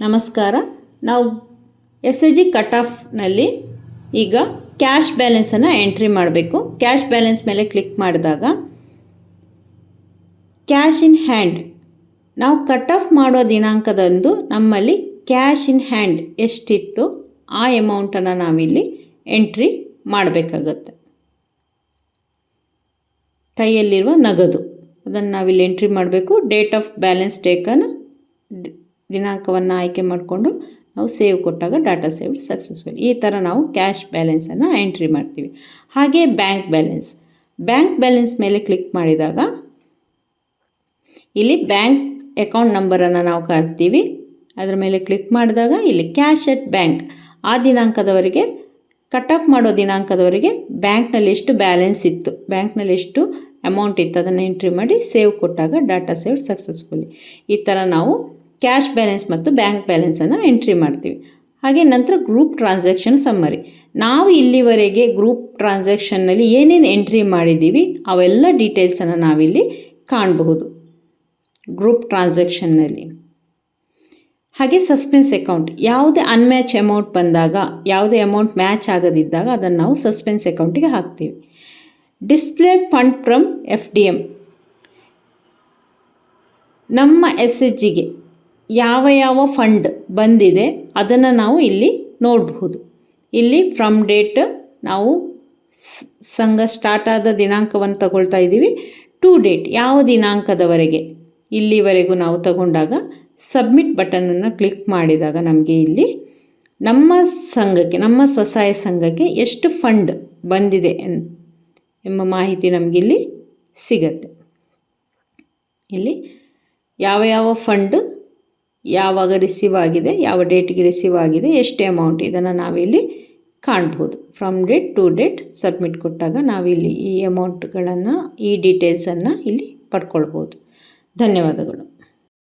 ನಮಸ್ಕಾರ. ನಾವು S A G cut ಆಫ್ನಲ್ಲಿ ಈಗ ಕ್ಯಾಶ್ ಬ್ಯಾಲೆನ್ಸನ್ನು ಎಂಟ್ರಿ ಮಾಡಬೇಕು. ಕ್ಯಾಶ್ ಬ್ಯಾಲೆನ್ಸ್ ಮೇಲೆ ಕ್ಲಿಕ್ ಮಾಡಿದಾಗ ಕ್ಯಾಶ್ ಇನ್ ಹ್ಯಾಂಡ್. ನಾವು ಕಟ್ ಆಫ್ ಮಾಡೋ ದಿನಾಂಕದಂದು ನಮ್ಮಲ್ಲಿ ಕ್ಯಾಶ್ ಇನ್ ಹ್ಯಾಂಡ್ ಎಷ್ಟಿತ್ತು ಆ ಎಮೌಂಟನ್ನು ನಾವಿಲ್ಲಿ ಎಂಟ್ರಿ ಮಾಡಬೇಕಾಗತ್ತೆ. ಕೈಯಲ್ಲಿರುವ ನಗದು. ಅದನ್ನು ನಾವಿಲ್ಲಿ ಎಂಟ್ರಿ ಮಾಡಬೇಕು. ಡೇಟ್ ಆಫ್ ಬ್ಯಾಲೆನ್ಸ್ ಟೇಕನ್ ದಿನಾಂಕವನ್ನು ಆಯ್ಕೆ ಮಾಡಿಕೊಂಡು ನಾವು ಸೇವ್ ಕೊಟ್ಟಾಗ ಡಾಟಾ ಸೇವ್ ಸಕ್ಸಸ್ಫುಲ್. ಈ ಥರ ನಾವು ಕ್ಯಾಶ್ ಬ್ಯಾಲೆನ್ಸನ್ನು ಎಂಟ್ರಿ ಮಾಡ್ತೀವಿ. ಹಾಗೆ ಬ್ಯಾಂಕ್ ಬ್ಯಾಲೆನ್ಸ್. ಬ್ಯಾಂಕ್ ಬ್ಯಾಲೆನ್ಸ್ ಮೇಲೆ ಕ್ಲಿಕ್ ಮಾಡಿದಾಗ ಇಲ್ಲಿ ಬ್ಯಾಂಕ್ ಅಕೌಂಟ್ ನಂಬರನ್ನು ನಾವು ಕಾಣ್ತೀವಿ ಅದರ ಮೇಲೆ ಕ್ಲಿಕ್ ಮಾಡಿದಾಗ ಇಲ್ಲಿ ಕ್ಯಾಶ್ ಅಟ್ ಬ್ಯಾಂಕ್. ಆ ದಿನಾಂಕದವರೆಗೆ, ಕಟ್ ಆಫ್ ಮಾಡೋ ದಿನಾಂಕದವರೆಗೆ ಬ್ಯಾಂಕ್ನಲ್ಲಿ ಎಷ್ಟು ಬ್ಯಾಲೆನ್ಸ್ ಇತ್ತು ಬ್ಯಾಂಕ್ನಲ್ಲಿ ಎಷ್ಟು ಅಮೌಂಟ್ ಇತ್ತು ಅದನ್ನು ಎಂಟ್ರಿ ಮಾಡಿ ಸೇವ್ ಕೊಟ್ಟಾಗ ಡಾಟಾ ಸೇವ್ ಸಕ್ಸಸ್ಫುಲಿ. ಈ ಥರ ನಾವು ಕ್ಯಾಶ್ ಬ್ಯಾಲೆನ್ಸ್ ಮತ್ತು ಬ್ಯಾಂಕ್ ಬ್ಯಾಲೆನ್ಸನ್ನು ಎಂಟ್ರಿ ಮಾಡ್ತೀವಿ. ಹಾಗೆ ನಂತರ ಗ್ರೂಪ್ ಟ್ರಾನ್ಸಾಕ್ಷನ್ ಸಮ್ಮರಿ. ನಾವು ಇಲ್ಲಿವರೆಗೆ ಗ್ರೂಪ್ ಟ್ರಾನ್ಸಾಕ್ಷನ್ನಲ್ಲಿ ಏನೇನು ಎಂಟ್ರಿ ಮಾಡಿದ್ದೀವಿ, ಅವೆಲ್ಲ ಡೀಟೇಲ್ಸನ್ನು ನಾವಿಲ್ಲಿ ಕಾಣಬಹುದು. ಗ್ರೂಪ್ ಟ್ರಾನ್ಸಾಕ್ಷನ್ನಲ್ಲಿ. ಹಾಗೆ ಸಸ್ಪೆನ್ಸ್ ಅಕೌಂಟ್. ಯಾವುದೇ ಅನ್ಮ್ಯಾಚ್ ಅಮೌಂಟ್ ಬಂದಾಗ, ಯಾವುದೇ ಅಮೌಂಟ್ ಮ್ಯಾಚ್ ಆಗದಿದ್ದಾಗ ಅದನ್ನು ನಾವು ಸಸ್ಪೆನ್ಸ್ ಅಕೌಂಟಿಗೆ ಹಾಕ್ತೀವಿ. Display fund from F D M ನಮ್ಮ ಎಸ್ ಎಚ್ ಜಿಗೆ ಯಾವ ಯಾವ ಫಂಡ್ ಬಂದಿದೆ ಅದನ್ನು ನಾವು ಇಲ್ಲಿ ನೋಡಬಹುದು. ಇಲ್ಲಿ ಫ್ರಮ್ ಡೇಟ್ ನಾವು ಸಂಘ ಸ್ಟಾರ್ಟ್ ಆದ ದಿನಾಂಕವನ್ನು ತಗೊಳ್ತಾ ಇದ್ದೀವಿ. ಟು ಡೇಟ್ ಯಾವ ದಿನಾಂಕದವರೆಗೆ ಇಲ್ಲಿವರೆಗೂ ನಾವು ತಗೊಂಡಾಗ ಸಬ್ಮಿಟ್ ಬಟನನ್ನು ಕ್ಲಿಕ್ ಮಾಡಿದಾಗ ನಮಗೆ ಇಲ್ಲಿ ನಮ್ಮ ಸಂಘಕ್ಕೆ, ನಮ್ಮ ಸ್ವಸಹಾಯ ಸಂಘಕ್ಕೆ ಎಷ್ಟು ಫಂಡ್ ಬಂದಿದೆ ಎಂಬ ಮಾಹಿತಿ ನಮಗಿಲ್ಲಿ ಸಿಗತ್ತೆ. ಇಲ್ಲಿ ಯಾವ ಯಾವ ಫಂಡ್ ಯಾವಾಗ ರಿಸೀವ್ ಆಗಿದೆ, ಯಾವ ಡೇಟ್ಗೆ ರಿಸೀವ್ ಆಗಿದೆ, ಎಷ್ಟು ಅಮೌಂಟ್ ಇದನ್ನು ನಾವಿಲ್ಲಿ ಕಾಣ್ಬೋದು. From date to date submit ಕೊಟ್ಟಾಗ ನಾವಿಲ್ಲಿ ಈ ಅಮೌಂಟ್ಗಳನ್ನು ಈ ಡೀಟೇಲ್ಸನ್ನು ಇಲ್ಲಿ ಪಡ್ಕೊಳ್ಬೋದು. ಧನ್ಯವಾದಗಳು.